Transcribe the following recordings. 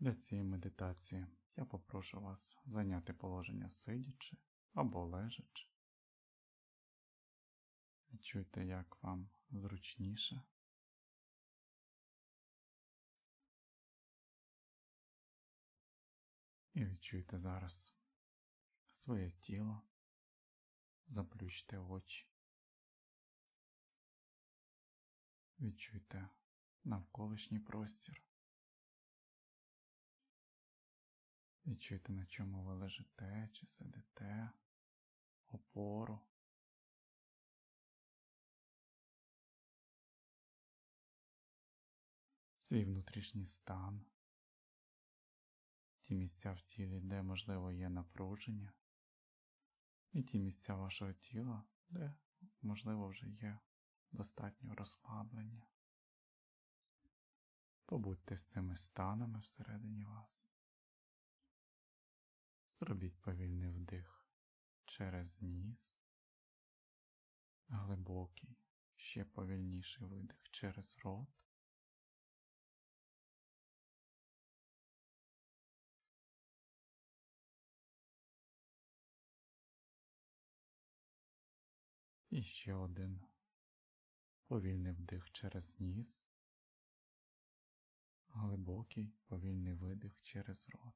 Для цієї медитації я попрошу вас зайняти положення сидячи або лежачи. Відчуйте, як вам зручніше. І відчуйте зараз своє тіло, заплющте очі. Відчуйте навколишній простір. Відчуйте, на чому ви лежите чи сидите, опору. Свій внутрішній стан, ті місця в тілі, де, можливо, є напруження, і ті місця вашого тіла, де, можливо, вже є достатньо розслаблення. Побудьте з цими станами всередині вас. Зробіть повільний вдих через ніс, глибокий, ще повільніший видих через рот. І ще один повільний вдих через ніс, глибокий повільний видих через рот.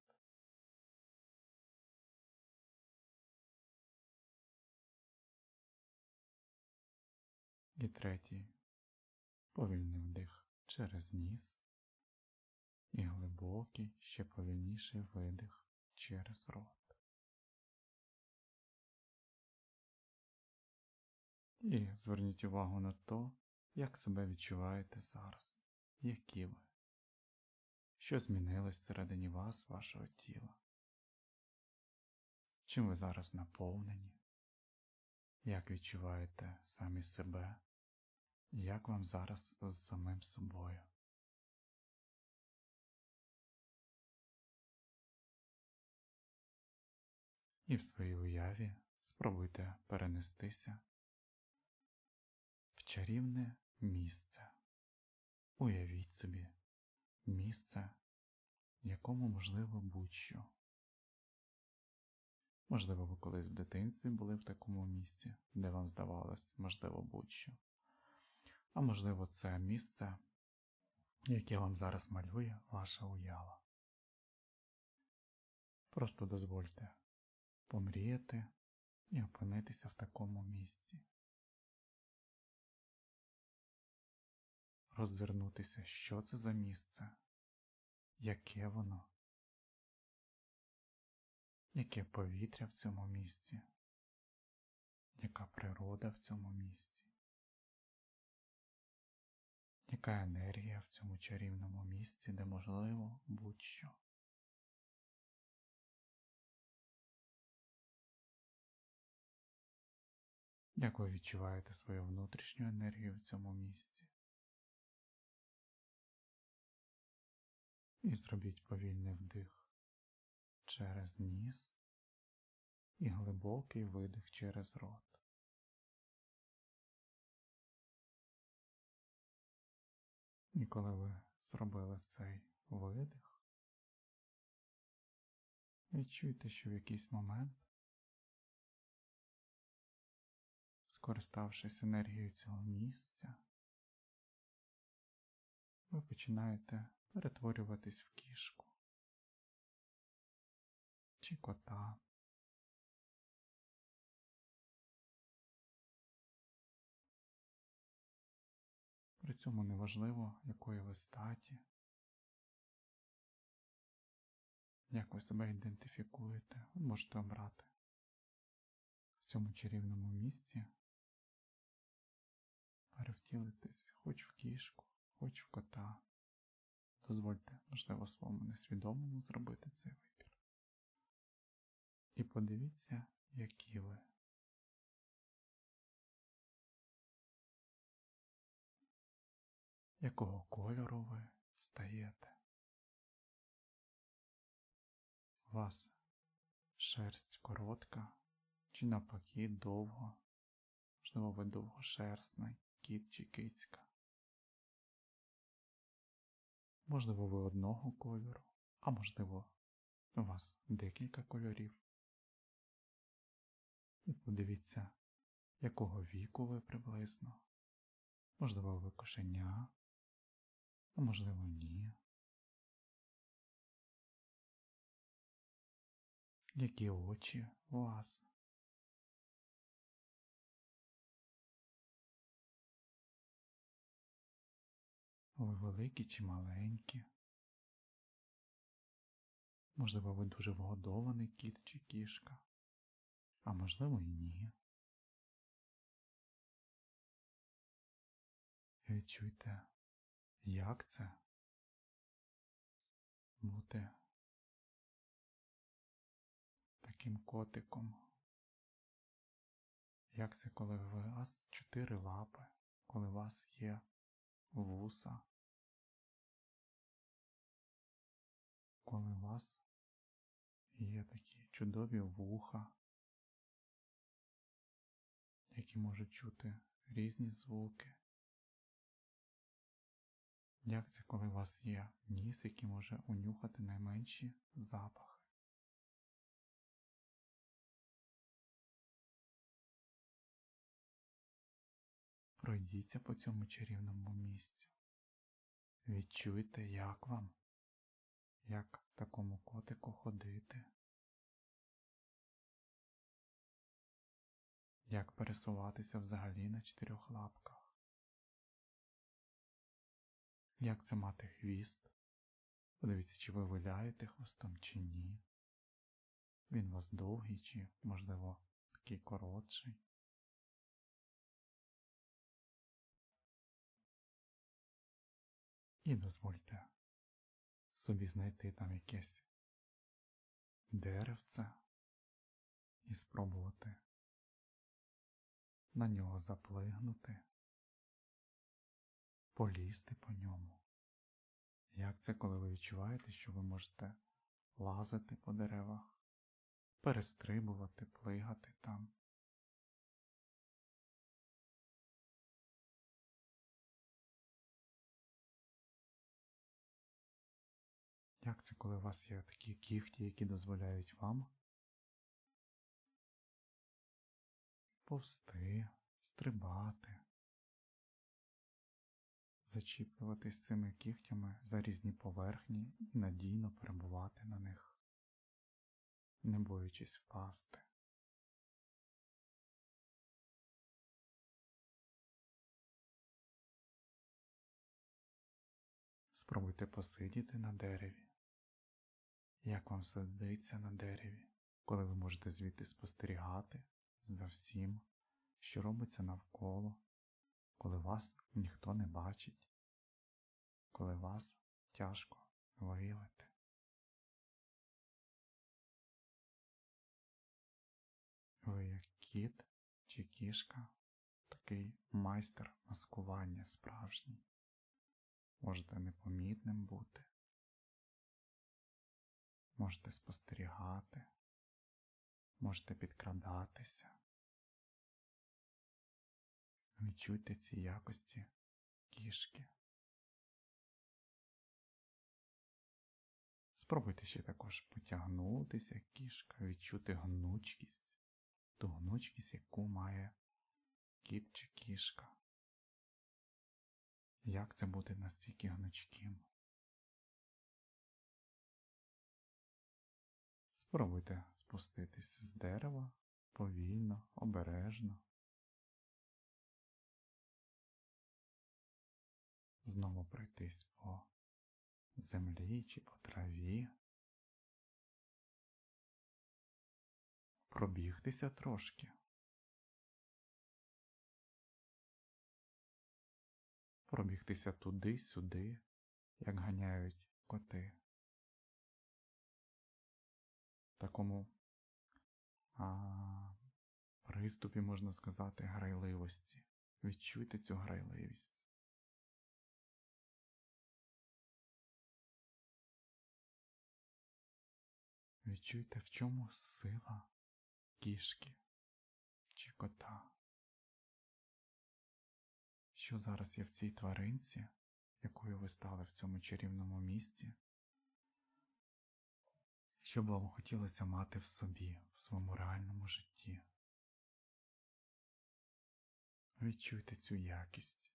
І третій повільний вдих через ніс і глибокий, ще повільніший видих через рот. І зверніть увагу на те, як себе відчуваєте зараз, які ви, що змінилось всередині вас, вашого тіла. Чим ви зараз наповнені? Як відчуваєте самі себе? Як вам зараз з самим собою? І в своїй уяві спробуйте перенестися в чарівне місце. Уявіть собі місце, якому можливо будь-що. Можливо, ви колись в дитинстві були в такому місці, де вам здавалось, можливо, будь-що. А можливо, це місце, яке вам зараз малює ваша уява. Просто дозвольте помріяти і опинитися в такому місці. Роззирнутися, що це за місце, яке воно, яке повітря в цьому місці, яка природа в цьому місці, яка енергія в цьому чарівному місці, де можливо будь-що. Як ви відчуваєте свою внутрішню енергію в цьому місці? І зробіть повільний вдих через ніс і глибокий видих через рот. І коли ви зробили цей видих, відчуйте, що в якийсь момент, скориставшись енергією цього місця, ви починаєте перетворюватись в кішку чи кота. При цьому неважливо, якої ви статі, як ви себе ідентифікуєте, ви можете обрати в цьому чарівному місці, перевтілитись хоч в кішку, хоч в кота. Дозвольте, можливо, своєму несвідомому зробити цей вибір. І подивіться, які ви. Якого кольору ви стаєте? У вас шерсть коротка чи навпаки довго, можливо, ви довгошерстний кіт чи кицька. Можливо, ви одного кольору А можливо, у вас декілька кольорів. І подивіться, якого віку ви приблизно. Можливо, ви кошеня, а можливо, ні. Які очі у вас? Ви великі чи маленькі? Можливо, ви дуже вгодований кіт чи кішка, а можливо і ні. Відчуйте, як це бути таким котиком. Як це, коли у вас чотири лапи, коли у вас є вуса, коли у вас є такі чудові вуха, які можуть чути різні звуки. Як це, коли у вас є ніс, який може унюхати найменші запахи? Пройдіться по цьому чарівному місцю. Відчуйте, як вам, як такому котику ходити, як пересуватися взагалі на чотирьох лапках, як це мати хвіст. Подивіться, чи ви виляєте хвостом, чи ні. Він у вас довгий, чи, можливо, такий коротший. І дозвольте собі знайти там якесь деревце і спробувати на нього заплигнути, полізти по ньому. Як це, коли ви відчуваєте, що ви можете лазити по деревах, перестрибувати, плигати там? Як це, коли у вас є такі кіхті, які дозволяють вам повсти, стрибати, зачіплюватись цими кігтями за різні поверхні і надійно перебувати на них, не боючись впасти. Спробуйте посидіти на дереві. Як вам сидиться на дереві, коли ви можете звідти спостерігати за всім, що робиться навколо, коли вас ніхто не бачить, коли вас тяжко виявити. Ви як кіт чи кішка, такий майстер маскування справжній. Можете непомітним бути, можете спостерігати, можете підкрадатися. Відчуйте ці якості кішки. Спробуйте ще також потягнутися, кішка, відчути гнучкість, ту гнучкість, яку має кіт чи кішка. Як це бути настільки гнучким? Спробуйте спуститися з дерева повільно, обережно. Знову пройтись по землі чи по траві. Пробігтися трошки. Пробігтися туди-сюди, як ганяють коти. В такому а, приступі, можна сказати, грайливості. Відчуйте цю грайливість. Відчуйте, в чому сила кішки чи кота. Що зараз є в цій тваринці, якою ви стали в цьому чарівному місті, що б вам хотілося мати в собі, в своєму реальному житті. Відчуйте цю якість.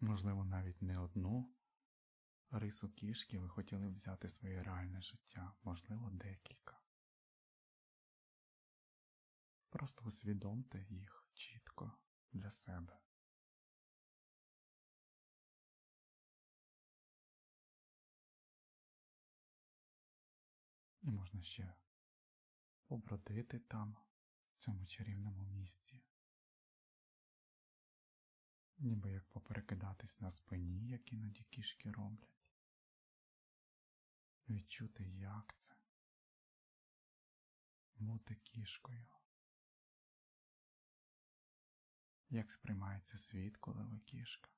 Можливо, навіть не одну рису кішки ви хотіли взяти своє реальне життя, можливо, декілька. Просто усвідомте їх чітко для себе. І можна ще побродити там, в цьому чарівному місці, ніби як поперекидатись на спині, як іноді кішки роблять, відчути, як це бути кішкою. Як сприймається світ, коли ви кішка?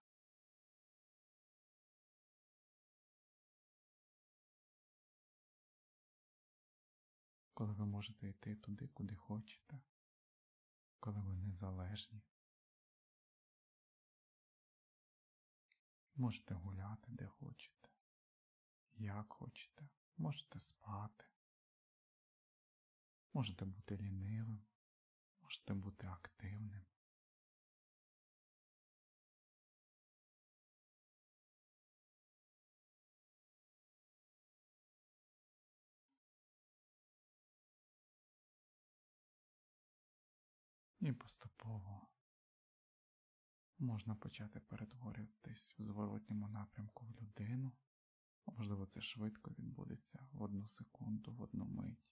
Коли ви можете йти туди, куди хочете, коли ви незалежні, можете гуляти де хочете, як хочете, можете спати, можете бути лінивим, можете бути активним. І поступово можна почати перетворюватись в зворотньому напрямку в людину. Можливо, це швидко відбудеться в одну секунду, в одну мить.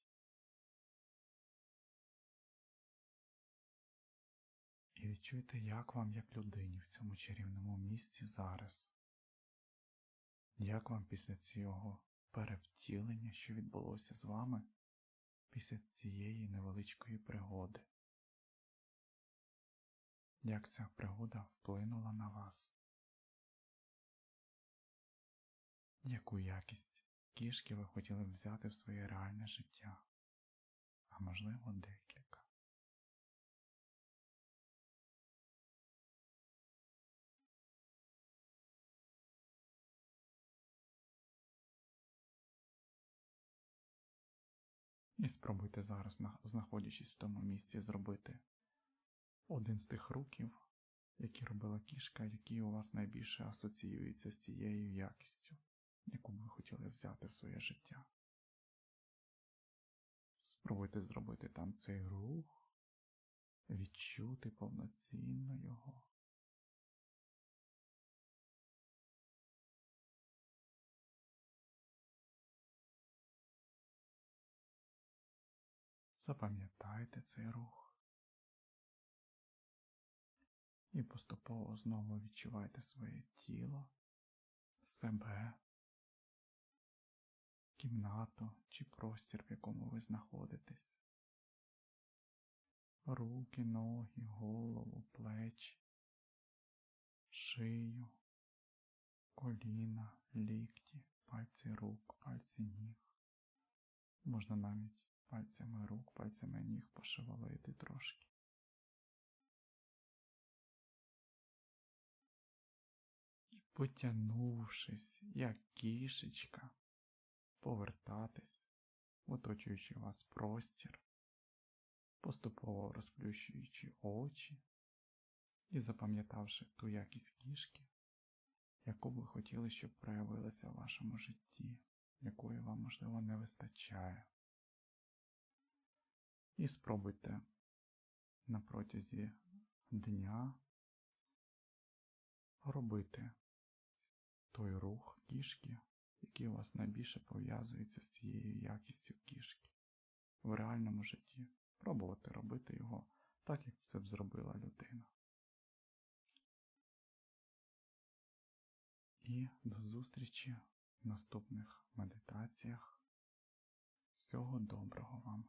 І відчуйте, як вам, як людині, в цьому чарівному місці зараз. Як вам після цього перевтілення, що відбулося з вами, після цієї невеличкої пригоди? Як ця пригода вплинула на вас? Яку якість кішки ви хотіли взяти в своє реальне життя, а можливо декілька? І спробуйте зараз, знаходячись в тому місці, зробити один з тих руків, які робила кішка, який у вас найбільше асоціюється з тією якістю, яку ви хотіли взяти в своє життя. Спробуйте зробити там цей рух, відчути повноцінно його. Запам'ятайте цей рух. І поступово знову відчувайте своє тіло, себе, кімнату чи простір, в якому ви знаходитесь. Руки, ноги, голову, плечі, шию, коліна, лікті, пальці рук, пальці ніг. Можна навіть пальцями рук, пальцями ніг пошевелити трошки. Потягнувшись, як кішечка, повертатись, оточуючи вас простір, поступово розплющуючи очі і запам'ятавши ту якість кішки, яку ви хотіли, щоб проявилася в вашому житті, якої вам, можливо, не вистачає. І спробуйте на протязі дня робити той рух кішки, який у вас найбільше пов'язується з цією якістю кішки. В реальному житті пробувати робити його так, як це б зробила людина. І до зустрічі в наступних медитаціях. Всього доброго вам!